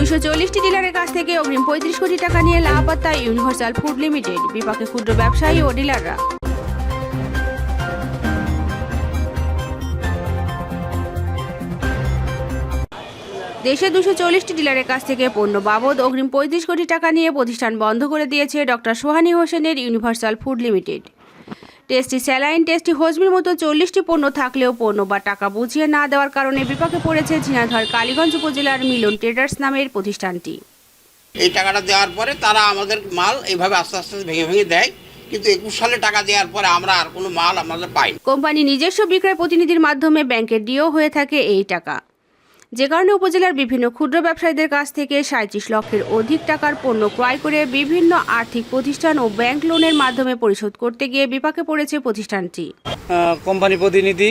দুশো চল্লিশটি ডিলারের কাছ থেকে অগ্রিম পঁয়ত্রিশ কোটি টাকা নিয়ে লাপাত্তা ইউনিভার্সাল ফুড লিমিটেড, বিপাকে ক্ষুদ্র ব্যবসায়ী ও ডিলাররা। দেশে দুশো চল্লিশটি ডিলারের কাছ থেকে পণ্য বাবদ অগ্রিম পঁয়ত্রিশ কোটি টাকা নিয়ে প্রতিষ্ঠান বন্ধ করে দিয়েছে ডক্টর সোহানি হোসেনের universal food limited. Tasty saline tasty হজমির মতো চল্লিশটি পণ্য থাকলেও পণ্য বা টাকা বুঝিয়ে না দেওয়ার কারণে বিপাকে পড়েছে ঝিনাইদহ কালীগঞ্জ উপজেলার মিলন ট্রেডার্স নামের প্রতিষ্ঠানটি এই টাকাটা দেওয়ার পরে তারা আমাদের মাল এইভাবে আস্তে আস্তে ভেঙে ভেঙে দেয় কিন্তু একুশ সালে টাকা দেওয়ার পরে আমরা আর কোনো মাল আমাদের পাই। কোম্পানি নিজস্ব বিক্রয় প্রতিনিধির মাধ্যমে ব্যাংকের ডিও হয়ে থাকে এই টাকা যে কারণে উপজেলার বিভিন্ন ক্ষুদ্র ব্যবসায়ীদের কাছ থেকে সাঁত্রিশ লক্ষের অধিক টাকার পণ্য ক্রয় করে বিভিন্ন আর্থিক প্রতিষ্ঠান ও ব্যাংক লোনের মাধ্যমে পরিশোধ করতে গিয়ে বিপাকে পড়েছে প্রতিষ্ঠানটি। কোম্পানি প্রতিনিধি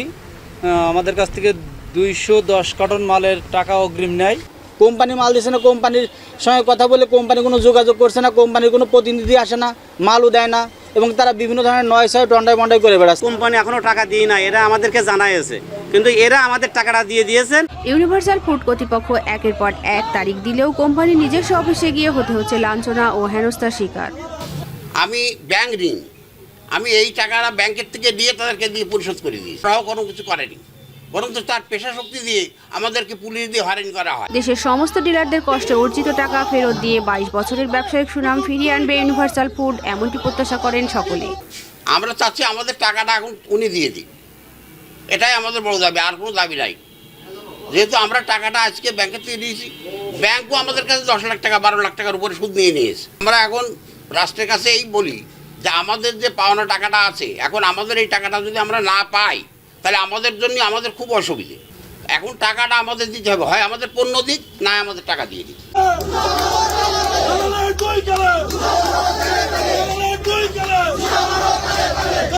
আমাদের কাছ থেকে দুইশো দশ কার্টন মালের টাকা অগ্রিম নেয়। কোম্পানি মাল দিচ্ছে না, কোম্পানির সঙ্গে কথা বলে কোম্পানি কোনো যোগাযোগ করছে না, কোম্পানির কোনো প্রতিনিধি আসে না, মালও দেয় না। এবং তারা বিভিন্ন ধরনের নয় ছয় টন্ডায় মন্ডায় করে বেড়াচ্ছে। কোম্পানি এখনও টাকা দিই না এরা আমাদেরকে জানাইছে কিন্তু এরা আমাদের টাকাটা দিয়ে দিয়েছেন। ইউনিভার্সাল ফুড কর্তৃপক্ষ একের পর এক তারিখ দিলেও কোম্পানি নিজস্ব অফিসে গিয়ে হতে হচ্ছে লাঞ্ছনা ও হেনস্থার শিকার। আমি ব্যাংক ঋণ। আমি এই টাকাটা ব্যাংকের থেকে দিয়ে তাদেরকে দিয়ে পরিশোধ করে দিয়েছি। তারাও কোনো কিছু করেনি। বরং তার পেশা শক্তি দিয়ে আমাদেরকে পুলিশ দিয়ে হয়রানি করা হয়। দেশের সমস্ত ডিলারদের কষ্টে অর্জিত টাকা ফেরত দিয়ে বাইশ বছরের ব্যবসায়িক সুনাম ফিরিয়ে আনবে ইউনিভার্সাল ফুড এমনটি প্রত্যাশা করেন সকলে। আমরা চাচ্ছি আমাদের টাকাটা এখন উনি দিয়ে দিই এটাই আমাদের বড় দাবি আর কোনো দাবি নাই। যেহেতু আমরা টাকাটা আজকে ব্যাংকের থেকে দিয়েছি ব্যাংকও আমাদের কাছে দশ লাখ টাকা বারো লাখ টাকার উপরে সুদ নিয়ে নিয়েছে। আমরা এখন রাষ্ট্রের কাছে এই বলি যে আমাদের যে পাওনা টাকাটা আছে এখন আমাদের এই টাকাটা যদি আমরা না পাই তাহলে আমাদের জন্য আমাদের খুব অসুবিধে এখন টাকাটা আমাদের দিতে হবে হয় আমাদের পণ্য দিক না আমাদের টাকা দিয়ে দিক